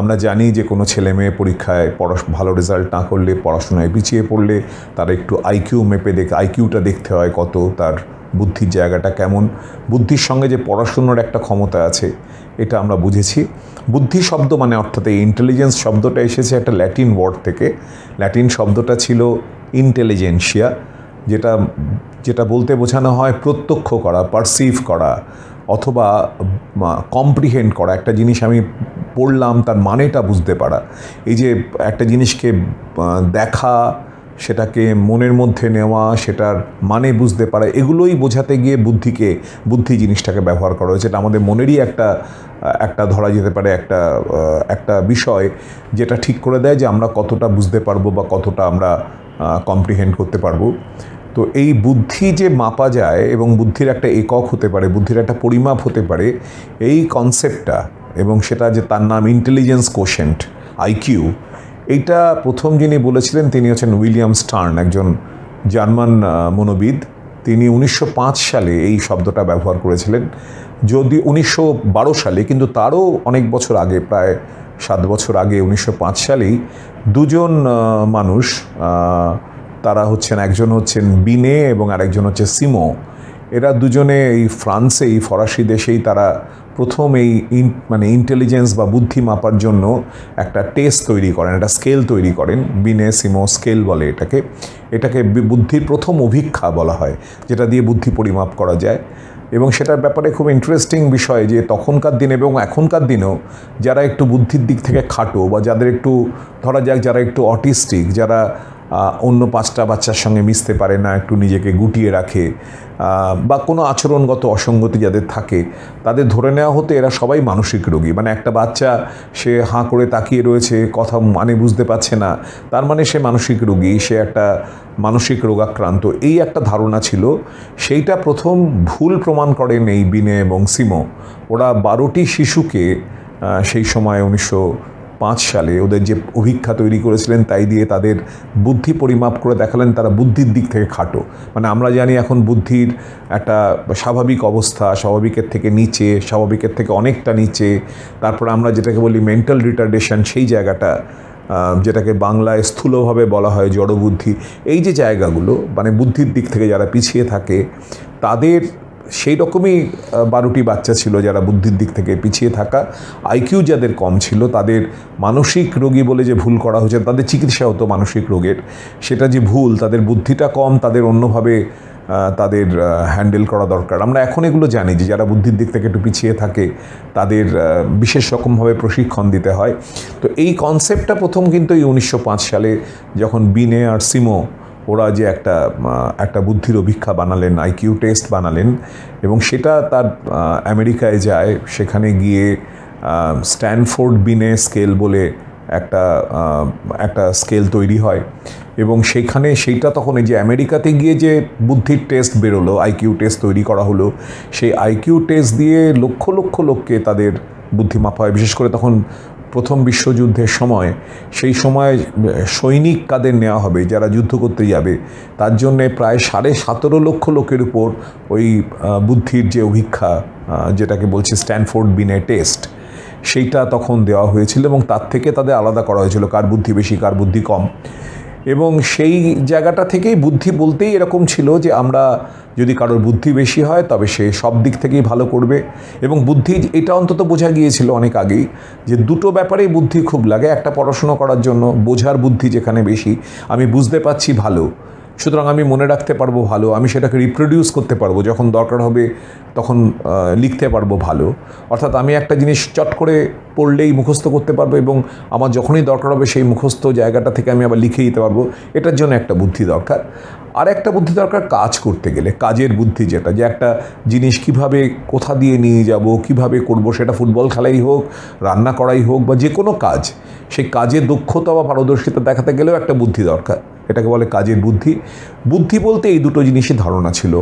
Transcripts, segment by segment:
আমরা জানি যে কোনো ছেলে মেয়ে পরীক্ষায় পড়াশ ভালো রেজাল্ট না করলে পড়াশোনায় পিছিয়ে পড়লে তারা একটু আইকিউ মেপে দেখ আইকিউটা দেখতে হয় কত, তার বুদ্ধির জায়গাটা কেমন। বুদ্ধির সঙ্গে যে পড়াশুনোর একটা ক্ষমতা আছে, এটা আমরা বুঝেছি। বুদ্ধি শব্দ মানে অর্থাৎ এই ইন্টেলিজেন্স শব্দটা এসেছে একটা ল্যাটিন ওয়ার্ড থেকে। ল্যাটিন শব্দটা ছিল ইন্টেলিজেন্সিয়া যেটা যেটা বলতে বোঝানো হয় প্রত্যক্ষ করা পারসিভ করা। অথবা কম্প্রিহেন্ড করা। একটা জিনিস আমি পড়লাম, তার মানেটা বুঝতে পারা। এই যে, একটা জিনিসকে দেখা, সেটাকে মনের মধ্যে নেওয়া, সেটার মানে বুঝতে পারা, এগুলোই বোঝাতে গিয়ে বুদ্ধিকে, বুদ্ধি জিনিসটাকে ব্যবহার করা হয়েছে। এটা আমাদের মনেরই একটা একটা ধরা যেতে পারে, একটা একটা বিষয় যেটা ঠিক করে দেয় যে আমরা কতটা বুঝতে পারব বা কতটা আমরা কম্প্রিহেন্ড করতে পারব। তো এই বুদ্ধি যে মাপা যায় এবং বুদ্ধির একটা একক হতে পারে, বুদ্ধির একটা পরিমাপ হতে পারে, এই কনসেপ্টটা এবং সেটা যে তার নাম ইন্টেলিজেন্স কোশেন্ট আইকিউ এইটা প্রথম যিনি বলেছিলেন তিনি হচ্ছেন উইলিয়াম স্টার্ন, একজন জার্মান মনোবিদ। তিনি উনিশশো পাঁচ সালে এই শব্দটা ব্যবহার করেছিলেন। যদি উনিশশো বারো সালে, কিন্তু তারও অনেক বছর আগে, প্রায় সাত বছর আগে উনিশশো পাঁচ সালেই দুজন মানুষ তারা হচ্ছেন, একজন হচ্ছেন বিনে এবং আরেকজন হচ্ছে সিমো। এরা দুজনে এই ফ্রান্সে, এই ফরাসি দেশেই তারা প্রথম এই মানে ইন্টেলিজেন্স বা বুদ্ধি মাপার জন্য একটা টেস্ট তৈরি করেন, একটা স্কেল তৈরি করেন। বিনে, সিমো স্কেল বলে এটাকে। এটাকে বুদ্ধির প্রথম অভিক্ষা বলা হয়, যেটা দিয়ে বুদ্ধি পরিমাপ করা যায়। এবং সেটার ব্যাপারে খুব ইন্টারেস্টিং বিষয় যে তখনকার দিনে এবং এখনকার দিনেও যারা একটু বুদ্ধির দিক থেকে খাটো বা যাদের একটু, ধরা যাক যারা একটু অটিস্টিক যারা অন্য পাঁচটা বাচ্চার সঙ্গে মিশতে পারে না, একটু নিজেকে গুটিয়ে রাখে বা কোনো আচরণগত অসঙ্গতি যাদের থাকে, তাদের ধরে নেওয়া হতে এরা সবাই মানসিক রোগী। মানে একটা বাচ্চা, সে হাঁ করে তাকিয়ে রয়েছে, কথা মানে বুঝতে পারছে না, তার মানে সে মানসিক রোগী, সে একটা মানসিক রোগাক্রান্ত। এই একটা ধারণা ছিল। সেইটা প্রথম ভুল প্রমাণ করেন এই বিনে এবং সিমো। ওরা বারোটি শিশুকে সেই সময় উনিশশো পাঁচ সালে ওদের যে অভিক্ষা তৈরি করেছিলেন, তাই দিয়ে তাদের বুদ্ধি পরিমাপ করে দেখালেন তারা বুদ্ধির দিক থেকে খাটো। মানে আমরা জানি এখন বুদ্ধির একটা স্বাভাবিক অবস্থা, স্বাভাবিকের থেকে নিচে, স্বাভাবিকের থেকে অনেকটা নিচে। তারপর আমরা যেটাকে বলি মেন্টাল রিটার্ডেশন সেই জায়গাটা যেটাকে বাংলায় স্থূলভাবে বলা হয় জড়বুদ্ধি। এই যে জায়গাগুলো মানে বুদ্ধির দিক থেকে যারা পিছিয়ে থাকে, তাদের সেই রকমই বারোটি বাচ্চা ছিল যারা বুদ্ধির দিক থেকে পিছিয়ে থাকা। আইকিউ যাদের কম ছিল, তাদের মানসিক রোগী বলে যে ভুল করা হয়েছে, তাদের চিকিৎসা হতো মানসিক রোগের। সেটা যে ভুল, তাদের বুদ্ধিটা কম, তাদের অন্যভাবে তাদের হ্যান্ডেল করা দরকার। আমরা এখন এগুলো জানি যে যারা বুদ্ধির দিক থেকে একটু পিছিয়ে থাকে, তাদের বিশেষ রকমভাবে প্রশিক্ষণ দিতে হয়। তো এই কনসেপ্টটা প্রথম কিন্তু এই উনিশশো পাঁচ সালে যখন বিনে আর সিমো ওরা যে একটা একটা বুদ্ধির অভিক্ষা বানালেন আইকিউ টেস্ট বানালেন এবং সেটা তার আমেরিকায় যায়, সেখানে গিয়ে স্ট্যানফোর্ড বিনে স্কেল বলে একটা একটা স্কেল তৈরি হয় এবং সেখানে সেইটা তখন এই যে আমেরিকাতে গিয়ে যে বুদ্ধির টেস্ট বেরোলো আইকিউ টেস্ট তৈরি করা হলো, সেই আইকিউ টেস্ট দিয়ে লক্ষ লক্ষ লোককে তাদের বুদ্ধি মাপা হয়। বিশেষ করে তখন প্রথম বিশ্বযুদ্ধের সময়, সেই সময় সৈনিক কাদের নেওয়া হবে, যারা যুদ্ধ করতে যাবে, তার জন্যে প্রায় সাড়ে সতেরো লক্ষ লোকের উপর ওই বুদ্ধির যে অভিক্ষা যেটাকে বলছে স্ট্যানফোর্ড বিনে টেস্ট, সেইটা তখন দেওয়া হয়েছিল এবং তার থেকে তাদের আলাদা করা হয়েছিল, কার বুদ্ধি বেশি, কার বুদ্ধি কম। এবং সেই জায়গাটা থেকেই বুদ্ধি বলতেই এরকম ছিল যে আমরা যদি কারোর বুদ্ধি বেশি হয়, তবে সে সব দিক থেকেই ভালো করবে। এবং বুদ্ধি এটা অন্তত বোঝা গিয়েছিল অনেক আগেই যে দুটো ব্যাপারেই বুদ্ধি খুব লাগে, একটা পড়াশুনো করার জন্য বোঝার বুদ্ধি যেখানে বেশি। আমি বুঝতে পারছি ভালো, সুতরাং আমি মনে রাখতে পারব ভালো, আমি সেটাকে রিপ্রোডিউস করতে পারব, যখন দরকার হবে তখন লিখতে পারব ভালো। অর্থাৎ আমি একটা জিনিস চট করে পড়লেই মুখস্থ করতে পারব এবং আমার যখনই দরকার হবে সেই মুখস্থ জায়গাটা থেকে আমি আবার লিখে দিতে পারব। এটার জন্য একটা বুদ্ধি দরকার। আর একটা বুদ্ধি দরকার, কাজ করতে গেলে। কাজের বুদ্ধি যেটা, যে একটা জিনিস কীভাবে কোথা দিয়ে নিয়ে যাব, কীভাবে করব, সেটা ফুটবল খেলাই হোক, রান্না করাই হোক, বা যে কোনো কাজ। সেই কাজে দক্ষতা বা পারদর্শিতা দেখাতে গেলেও একটা বুদ্ধি দরকার। এটাকে বলে কাজের বুদ্ধি। বুদ্ধি বলতে এই দুটো জিনিসই ধারণা ছিল।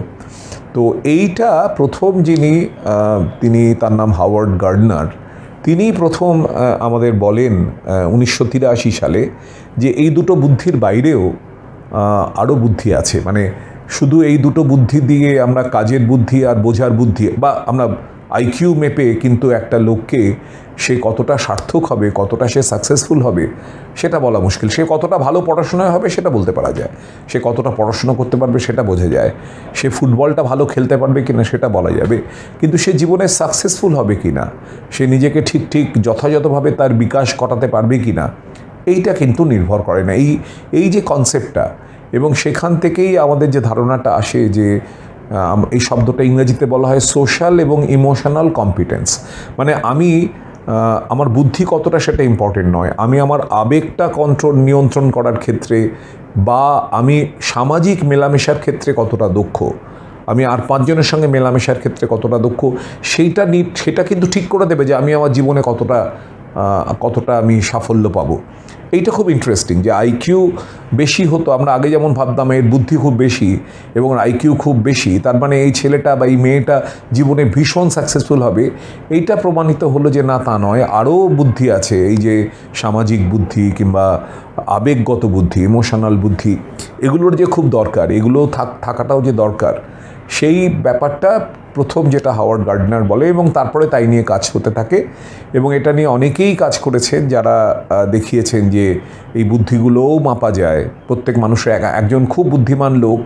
তো এইটা প্রথম যিনি তিনি তার নাম হাওয়ার্ড গার্ডনার, তিনি প্রথম আমাদের বলেন উনিশশো তিরাশি সালে যে এই দুটো বুদ্ধির বাইরেও আরও বুদ্ধি আছে। মানে শুধু এই দুটো বুদ্ধি দিয়ে আমরা কাজের বুদ্ধি আর বোঝার বুদ্ধি বা আমরা আইকিউ মেপে কিন্তু একটা লোককে সে কতটা সার্থক হবে, কতটা সে সাকসেসফুল হবে, সেটা বলা মুশকিল। সে কতটা ভালো পড়াশোনায় হবে সেটা বলতে পারা যায়। সে কতটা পড়াশোনা করতে পারবে সেটা বোঝা যায়। সে ফুটবলটা ভালো খেলতে পারবে কি না সেটা বলা যাবে। কিন্তু সে জীবনে সাকসেসফুল হবে কি না সে নিজেকে ঠিক ঠিক যথাযথভাবে তার বিকাশ করাতে পারবে কি না এইটা কিন্তু নির্ভর করে না। এই এই যে কনসেপ্টটা এবং সেখান থেকেই আমাদের যে ধারণাটা আসে যে এই শব্দটা ইংরেজিতে বলা হয় সোশ্যাল এবং ইমোশনাল কম্পিটেন্স মানে আমি আমার বুদ্ধি কতটা সেটা ইম্পর্টেন্ট নয়। আমি আমার আবেগটা কন্ট্রোল নিয়ন্ত্রণ করার ক্ষেত্রে বা আমি সামাজিক মেলামেশার ক্ষেত্রে কতটা দক্ষ, আমি আর পাঁচজনের সঙ্গে মেলামেশার ক্ষেত্রে কতটা দক্ষ, সেইটা সেটা কিন্তু ঠিক করে দেবে যে আমি আমার জীবনে কতটা কতটা আমি সাফল্য পাবো। এইটা খুব ইন্টারেস্টিং যে আইকিউ বেশি হতো। আমরা আগে যেমন ভাবতাম এর বুদ্ধি খুব বেশি এবং আইকিউ খুব বেশি, তার মানে এই ছেলেটা বা এই মেয়েটা জীবনে ভীষণ সাকসেসফুল হবে। এইটা প্রমাণিত হলো যে না, তা নয়। আরও বুদ্ধি আছে। এই যে সামাজিক বুদ্ধি কিংবা আবেগগত বুদ্ধি ইমোশনাল বুদ্ধি, এগুলোর যে খুব দরকার, এগুলো থাক, থাকাটাও যে দরকার, সেই ব্যাপারটা প্রথম যেটা হাওয়ার্ড গার্ডনার বলে এবং তারপরে তাই নিয়ে কাজ হতে থাকে এবং এটা নিয়ে অনেকেই কাজ করেছেন যারা দেখিয়েছেন যে এই বুদ্ধিগুলোও মাপা যায়। প্রত্যেক মানুষের এক- একজন খুব বুদ্ধিমান লোক,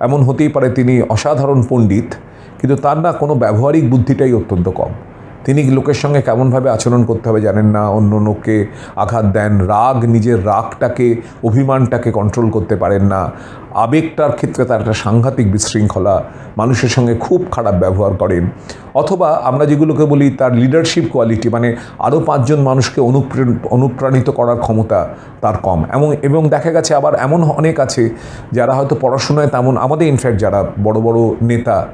এমন হতেই পারে তিনি অসাধারণ পণ্ডিত, কিন্তু তার না কোনো ব্যবহারিক বুদ্ধিটাই অত্যন্ত কম। তিনি লোকের সঙ্গে কেমনভাবে আচরণ করতে হবে জানেন না, অন্য লোককে আঘাত দেন, রাগ, নিজের রাগটাকে, অভিমানটাকে কন্ট্রোল করতে পারেন না। আবেগটার ক্ষেত্রে তার একটা সাংঘাতিক বিশৃঙ্খলা মানুষের সঙ্গে খুব খারাপ ব্যবহার করেন। অথবা আমরা যেগুলোকে বলি তার লিডারশিপ কোয়ালিটি মানে আরও পাঁচজন মানুষকে অনুপ্রে- অনুপ্রাণিত করার ক্ষমতা তার কম। এবং এবং দেখা গেছে আবার এমন অনেক আছে যারা হয়তো পড়াশোনায় তেমন, আমাদের ইনফ্যাক্ট যারা বড় বড় নেতা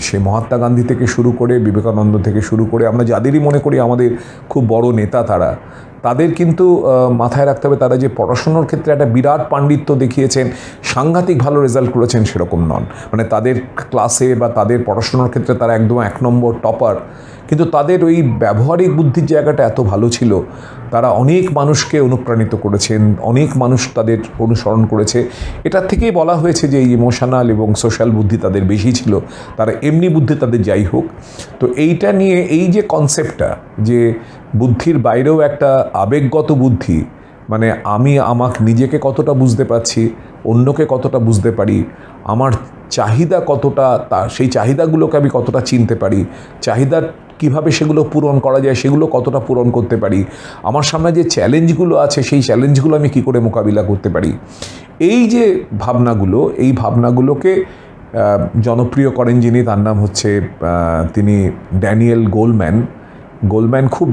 সে মহাত্মা গান্ধী থেকে শুরু করে বিবেকানন্দ থেকে শুরু করে আমরা যাদেরই মনে করি আমাদের খুব বড় নেতা তারা। তাদের কিন্তু মাথায় রাখতে হবে তারা যে পড়াশুনোর ক্ষেত্রে একটা বিরাট পাণ্ডিত্য দেখিয়েছেন, সাংঘাতিক ভালো রেজাল্ট করেছেন সেরকম নন। মানে তাদের ক্লাসে বা তাদের পড়াশোনার ক্ষেত্রে তারা একদম এক নম্বর টপার কিন্তু তাদের ওই ব্যবহারিক বুদ্ধির জায়গাটা এত ভালো ছিল। তারা অনেক মানুষকে অনুপ্রাণিত করেছেন, অনেক মানুষ তাদের অনুসরণ করেছে। এটার থেকেই বলা হয়েছে যে ইমোশনাল এবং সোশ্যাল বুদ্ধি তাদের বেশি ছিল। তারা এমনি বুদ্ধি তাদের যাই হোক। তো এইটা নিয়ে এই যে কনসেপ্টটা যে বুদ্ধির বাইরেও একটা আবেগগত বুদ্ধি মানে আমি আমাক নিজেকে কতটা বুঝতে পারছি, অন্যকে কতটা বুঝতে পারি, আমার চাহিদা কতটা তা সেই চাহিদাগুলোকে আমি কতটা চিনতে পারি চাহিদা কীভাবে সেগুলো পূরণ করা যায়, সেগুলো কতটা পূরণ করতে পারি? আমার সামনে যে চ্যালেঞ্জগুলো আছে, সেই চ্যালেঞ্জগুলো আমি কী করে মোকাবিলা করতে পারি? এই যে ভাবনাগুলো, এই ভাবনাগুলোকে জনপ্রিয় করেন যিনি, তার নাম হচ্ছে তিনি ড্যানিয়েল গোলম্যান। গোলম্যান খুব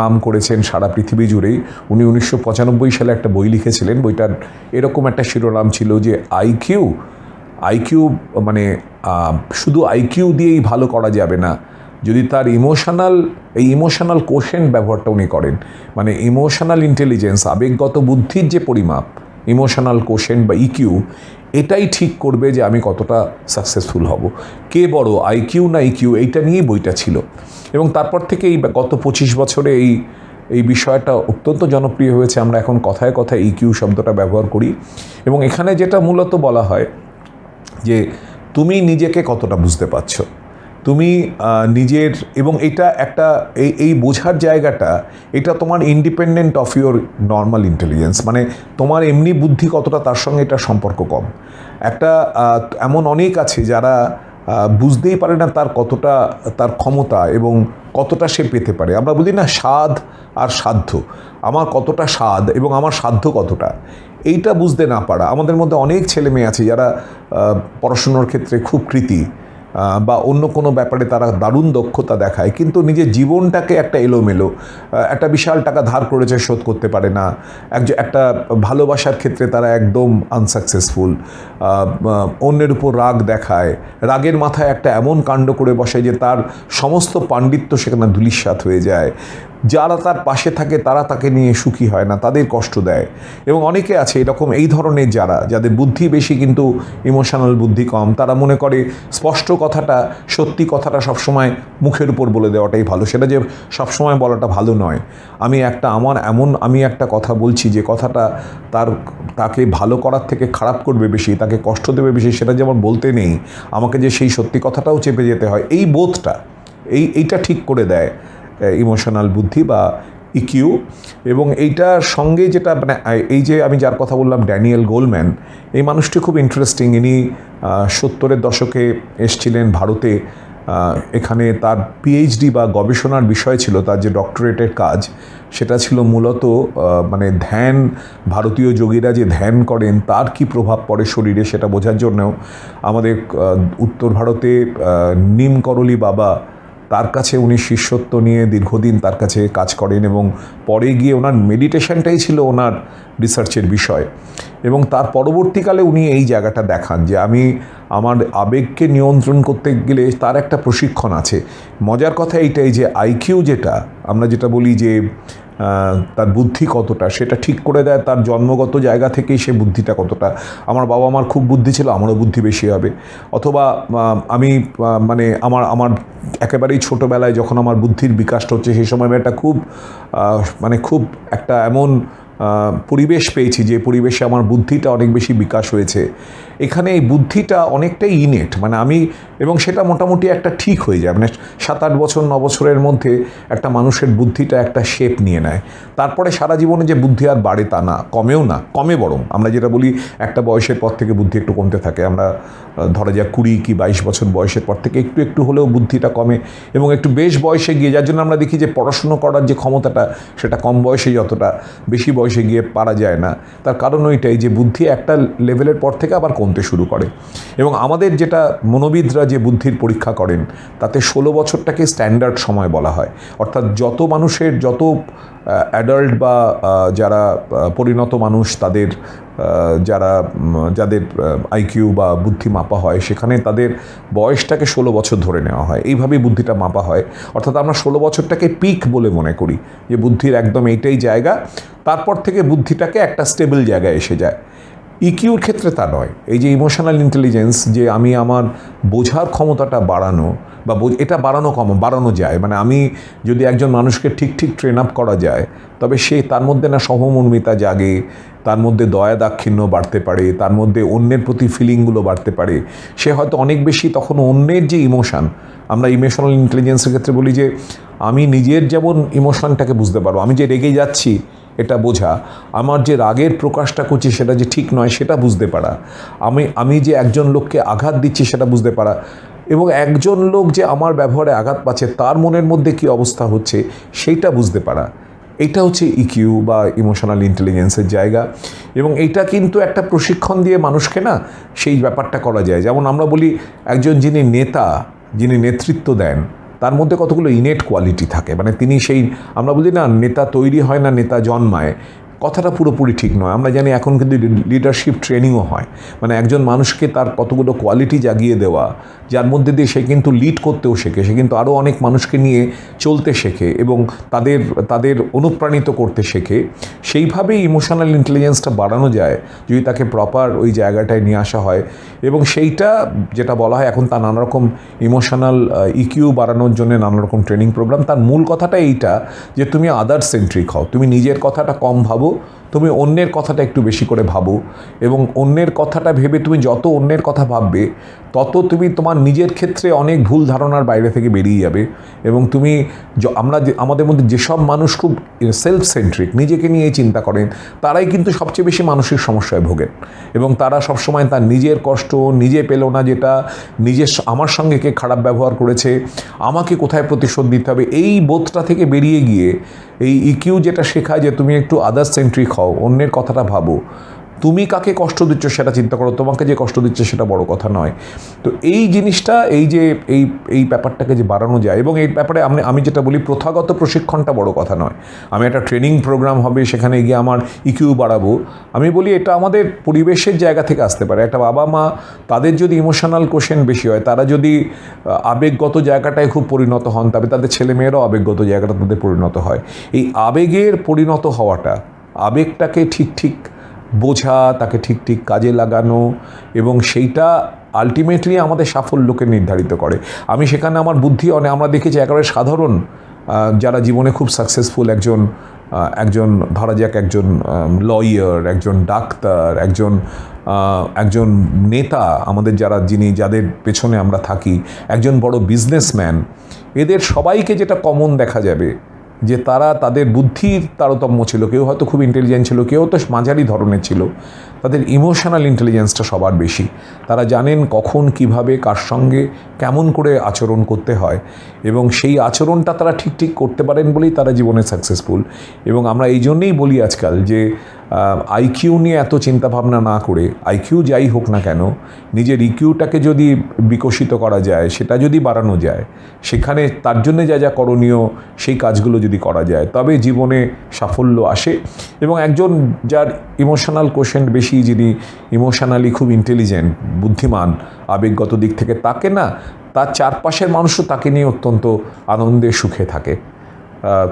নাম করেছেন সারা পৃথিবী জুড়েই। উনি উনিশশো পঁচানব্বই সালে একটা বই লিখেছিলেন। বইটার এরকম একটা শিরোনাম ছিল যে আইকিউ আইকিউ মানে শুধু আইকিউ দিয়েই ভালো করা যাবে না। যদি তার ইমোশনাল এই ইমোশনাল কোশেন্ট ব্যবহারটা উনি করেন মানে ইমোশনাল ইন্টেলিজেন্স আবেগগত বুদ্ধির যে পরিমাপ ইমোশনাল কোশেন্ট বা ইকিউ এটাই ঠিক করবে যে আমি কতটা সাকসেসফুল হব। কে বড় আইকিউ না ইকিউ এইটা নিয়েই বইটা ছিল। এবং তারপর থেকে এই গত পঁচিশ বছরে এই এই বিষয়টা অত্যন্ত জনপ্রিয় হয়েছে। আমরা এখন কথায় কথায় ইকিউ শব্দটা ব্যবহার করি। এবং এখানে যেটা মূলত বলা হয় যে, তুমি নিজেকে কতটা বুঝতে পারছ? তুমি নিজের এবং এটা একটা, এই এই বোঝার জায়গাটা, এটা তোমার independent of your normal intelligence মানে তোমার এমনি বুদ্ধি কতটা তার সঙ্গে এটা সম্পর্ক কম। একটা এমন অনেক আছে যারা বুঝতেই পারে না তার কতটা, তার ক্ষমতা এবং কতটা সে পেতে পারে। আমরা বলি না স্বাদ আর সাধ্য। আমার কতটা স্বাদ এবং আমার সাধ্য কতটা? এইটা বুঝতে না পারা। আমাদের মধ্যে অনেক ছেলে মেয়ে আছে যারা পড়াশুনোর ক্ষেত্রে খুব কৃতি। বা অন্য কোনো ব্যাপারে তারা দারুণ দক্ষতা দেখায়, কিন্তু নিজের জীবনটাকে একটা এলোমেলো একটা বিশাল টাকা ধার করেছে, শোধ করতে পারে না। একজন একটা ভালোবাসার ক্ষেত্রে তারা একদম আনসাকসেসফুল অন্যের উপর রাগ দেখায়। রাগের মাথায় একটা এমন কাণ্ড করে বসে যে, তার সমস্ত পাণ্ডিত্য সেখানে ধুলিস্বাত হয়ে যায়। যারা তার পাশে থাকে, তারা তাকে নিয়ে সুখী হয় না, তাদের কষ্ট দেয়। এবং অনেকে আছে এরকম এই ধরনের যারা, যাদের বুদ্ধি বেশি কিন্তু ইমোশনাল বুদ্ধি কম, তারা মনে করে স্পষ্ট কথাটা, সত্যি কথাটা সবসময় মুখের উপর বলে দেওয়াটাই ভালো। সেটা যে সবসময় বলাটা ভালো নয়। আমি একটা, আমার এমন, আমি একটা কথা বলছি যে কথাটা তার, তাকে ভালো করার থেকে খারাপ করবে বেশি, তাকে কষ্ট দেবে বেশি, সেটা যেমন বলতে নেই। আমাকে যে সেই সত্যি কথাটাও চেপে যেতে হয়, এই বোধটা, এই, এইটা ঠিক করে দেয়। ইমোশনাল বুদ্ধি বা ইকিউ এবং এইটার সঙ্গে যেটা মানে এই যে আমি যার কথা বললাম ড্যানিয়েল গোলম্যান এই মানুষটি খুব ইন্টারেস্টিং ইনি সত্তরের দশকে এসছিলেন ভারতে। এখানে তার পিএইচডি বা গবেষণার বিষয় ছিল তার যে ডক্টরেটের কাজ সেটা ছিল মূলত মানে ধ্যান ভারতীয় যোগীরা যে ধ্যান করেন তার কি প্রভাব পড়ে শরীরে সেটা বোঝার জন্যও। আমাদের উত্তর ভারতে আহ, নিম করলি বাবা তার কাছে উনি শিষ্যত্ব নিয়ে দীর্ঘদিন তার কাছে কাজ করেন এবং পরে গিয়ে ওনার মেডিটেশনটাই ছিল ওনার রিসার্চের বিষয়। এবং তার পরবর্তীকালে উনি এই জায়গাটা দেখান যে আমি আমার আবেগকে নিয়ন্ত্রণ করতে গেলে তার একটা প্রশিক্ষণ আছে। মজার কথা এইটাই যে আইকিউ যেটা, আমরা যেটা বলি যে তার বুদ্ধি কতটা, সেটা ঠিক করে দেয় তার জন্মগত জায়গা থেকেই সে বুদ্ধিটা কতটা। আমার বাবা আমার খুব বুদ্ধি ছিল, আমারও বুদ্ধি বেশি হবে। অথবা আমি মানে আমার আমার একেবারেই ছোটোবেলায় যখন আমার বুদ্ধির বিকাশটা হচ্ছে, সেই সময় আমি একটা খুব মানে খুব একটা এমন পরিবেশ পেয়েছি যে পরিবেশে আমার বুদ্ধিটা অনেক বেশি বিকাশ হয়েছে। এখানে এই বুদ্ধিটা অনেকটাই ইনেট মানে আমি, এবং সেটা মোটামুটি একটা ঠিক হয়ে যায়। মানে সাত আট বছর, ন বছরের মধ্যে একটা মানুষের বুদ্ধিটা একটা শেপ নিয়ে নেয়। তারপরে সারা জীবনে যে বুদ্ধি আর বাড়ে তা না, কমেও না, কমে বরং। আমরা যেটা বলি, একটা বয়সের পর থেকে বুদ্ধি একটু কমতে থাকে। আমরা ধরা যাক কুড়ি কি বাইশ বছর বয়সের পর থেকে একটু একটু হলেও বুদ্ধিটা কমে। এবং একটু বেশ বয়সে গিয়ে, যার জন্য আমরা দেখি যে পড়াশুনো করার যে ক্ষমতাটা, সেটা কম বয়সে যতটা, বেশি বয়সে গিয়ে পারা যায় না। তার কারণ ওইটাই যে বুদ্ধি একটা লেভেলের পর থেকে আবার কমতে শুরু করে। এবং আমাদের যেটা মনোবিদরা যে বুদ্ধির পরীক্ষা করেন, তাতে ষোলো বছরটাকে স্ট্যান্ডার্ড সময় বলা হয়। অর্থাৎ যত মানুষের, যত অ্যাডাল্ট বা যারা পরিণত মানুষ তাদের যারা যাদের আইকিউ বা বুদ্ধি মাপা হয়, সেখানে তাদের বয়সটাকে ষোলো বছর ধরে নেওয়া হয়। এইভাবেই বুদ্ধিটা মাপা হয়। অর্থাৎ আমরা ষোলো বছরটাকে পিক বলে মনে করি। যে বুদ্ধির একদম এইটাই জায়গা, তারপর থেকে বুদ্ধিটাকে একটা স্টেবল জায়গায় এসে যায়। ইকিউর ক্ষেত্রে তা নয়। এই যে ইমোশনাল ইন্টেলিজেন্স যে আমি আমার বোঝার ক্ষমতাটা বাড়ানো বা এটা বাড়ানো কম, বাড়ানো যায়। মানে আমি যদি একজন মানুষকে ঠিক ঠিক ট্রেন আপ করা যায়, তবে সে তার মধ্যে না সহমর্মিতা জাগে, তার মধ্যে দয়া দাক্ষিণ্য বাড়তে পারে, তার মধ্যে অন্যের প্রতি ফিলিংগুলো বাড়তে পারে। সে হয়তো অনেক বেশি তখন অন্যের যে ইমোশান আমরা ইমোশনাল ইন্টেলিজেন্সের ক্ষেত্রে বলি যে, আমি নিজের যেমন ইমোশনটাকে বুঝতে পারব, আমি যে রেগে যাচ্ছি এটা বোঝা। আমার যে রাগের প্রকাশটা করছি সেটা যে ঠিক নয়, সেটা বুঝতে পারা। আমি আমি যে একজন লোককে আঘাত দিচ্ছি সেটা বুঝতে পারা। এবং একজন লোক যে আমার ব্যবহারে আঘাত পাচ্ছে, তার মনের মধ্যে কী অবস্থা হচ্ছে, সেইটা বুঝতে পারা। এটা হচ্ছে ইকিউ বা ইমোশনাল ইন্টেলিজেন্সের জায়গা। এবং এটা কিন্তু একটা প্রশিক্ষণ দিয়ে মানুষকে না সেই ব্যাপারটা করা যায়। যেমন আমরা বলি, একজন যিনি নেতা, যিনি নেতৃত্ব দেন তার মধ্যে কতগুলো ইনেট কোয়ালিটি থাকে? মানে তিনি সেই, আমরা বলি না নেতা তৈরি হয় না, নেতা জন্মায়। কথাটা পুরোপুরি ঠিক নয়। আমরা জানি এখন কিন্তু লিডারশিপ ট্রেনিংও হয়। মানে একজন মানুষকে তার কতগুলো কোয়ালিটি জাগিয়ে দেওয়া যার মধ্যে দিয়ে সে কিন্তু লিড করতেও শেখে। সে কিন্তু আরও অনেক মানুষকে নিয়ে চলতে শেখে এবং তাদের তাদের অনুপ্রাণিত করতে শেখে। সেইভাবেই ইমোশনাল ইন্টেলিজেন্সটা বাড়ানো যায়, যদি তাকে প্রপার ওই জায়গাটায় নিয়ে আসা হয়। এবং সেইটা যেটা বলা হয়, এখন তার নানারকম ইমোশনাল ইকিউ বাড়ানোর জন্য নানারকম ট্রেনিং প্রোগ্রাম তার মূল কথাটা এইটা যে, তুমি আদার সেন্ট্রিক হও। তুমি নিজের কথাটা কম ভাবো তুমি অন্যের কথাটা একটু বেশি করে ভাবো এবং অন্যের কথাটা ভেবে তুমি যত অন্যের কথা ভাববে, তত তুমি তোমার নিজের ক্ষেত্রে অনেক ভুল ধারণার বাইরে থেকে বেরিয়ে যাবে এবং তুমি আমরা যে, আমাদের মধ্যে যেসব মানুষ খুব সেলফ সেন্ট্রিক নিজেকে নিয়ে চিন্তা করেন, তারাই কিন্তু সবচেয়ে বেশি মানসিক সমস্যায় ভোগেন এবং তারা সবসময় তার নিজের কষ্ট, নিজে পেল না যেটা, নিজের আমার সঙ্গে কে খারাপ ব্যবহার করেছে, আমাকে কোথায় প্রতিশোধ দিতে হবে, এই বোধটা থেকে বেরিয়ে গিয়ে, এই ইকিউ যেটা শেখায় যে তুমি একটু আদার সেন্ট্রিক হও অন্যের কথাটা ভাবো। তুমি কাকে কষ্ট দিচ্ছ সেটা চিন্তা করো, তোমাকে যে কষ্ট দিচ্ছে সেটা বড় কথা নয়। তো এই জিনিসটা, এই যে, এই এই ব্যাপারটাকে যে বাড়ানো যায়, এবং এই ব্যাপারে আমি আমি যেটা বলি, প্রথাগত প্রশিক্ষণটা বড় কথা নয়। আমি একটা ট্রেনিং প্রোগ্রাম হবে, সেখানে গিয়ে আমার ইকিউ বাড়াবো। আমি বলি, এটা আমাদের পরিবেশের জায়গা থেকে আসতে পারে। একটা বাবা মা, তাদের যদি ইমোশনাল কোশ্চেন বেশি হয়, তারা যদি আবেগগত জায়গাটায় খুব পরিণত হন, তবে তাদের ছেলেমেয়েরাও আবেগগত জায়গাটা তাদের পরিণত হয়। এই আবেগের পরিণত হওয়াটা আবেগটাকে ঠিক ঠিক বোঝা, তাকে ঠিক ঠিক কাজে লাগানো এবং সেইটা আলটিমেটলি আমাদের সাফল্যকে নির্ধারিত করে। আমি সেখানে আমার বুদ্ধি অনেক আমরা দেখেছি একেবারে সাধারণ যারা জীবনে খুব সাকসেসফুল একজন একজন, ধরা যাক একজন লয়ার একজন ডাক্তার, একজন একজন নেতা আমাদের যারা, যিনি যাদের পেছনে আমরা থাকি, একজন বড় বিজনেসম্যান এদের সবাইকে যেটা কমন দেখা যাবে যে তারা তাদের বুদ্ধির তারতম্য ছিল, কেউ হয়তো খুব ইন্টেলিজেন্ট ছিল, কেউ তো মাঝারি ধরনের ছিল, তাদের ইমোশনাল ইন্টেলিজেন্সটা সবার বেশি। তারা জানেন কখন, কীভাবে, কার সঙ্গে, কেমন করে আচরণ করতে হয় এবং সেই আচরণটা তারা ঠিক ঠিক করতে পারেন বলেই তারা জীবনে সাকসেসফুল এবং আমরা এই জন্যেই বলি আজকাল যে আইকিউ নিয়ে এত চিন্তাভাবনা না করে আইকিউ যাই হোক না কেন, নিজের ইকিউটাকে যদি বিকশিত করা যায়, সেটা যদি বাড়ানো যায়, সেখানে তার জন্য যা যা করণীয়, সেই কাজগুলো যদি করা যায়, তবে জীবনে সাফল্য আসে। এবং একজন যার ইমোশনাল কোশেন্ট বেশি, যিনি ইমোশনালি খুব ইন্টেলিজেন্ট বুদ্ধিমান, আবেগগত দিক থেকে তাকে না, তার চারপাশের মানুষও তাকে নিয়ে অত্যন্ত আনন্দে সুখে থাকে।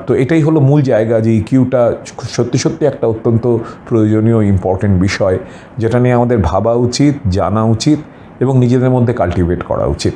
তো এটাই হলো মূল জায়গা যে ইকিউটা সত্যি সত্যি একটা অত্যন্ত প্রয়োজনীয় ইম্পর্টেন্ট বিষয়, যেটা নিয়ে আমাদের ভাবা উচিত, জানা উচিত এবং নিজেদের মধ্যে কাল্টিভেট করা উচিত।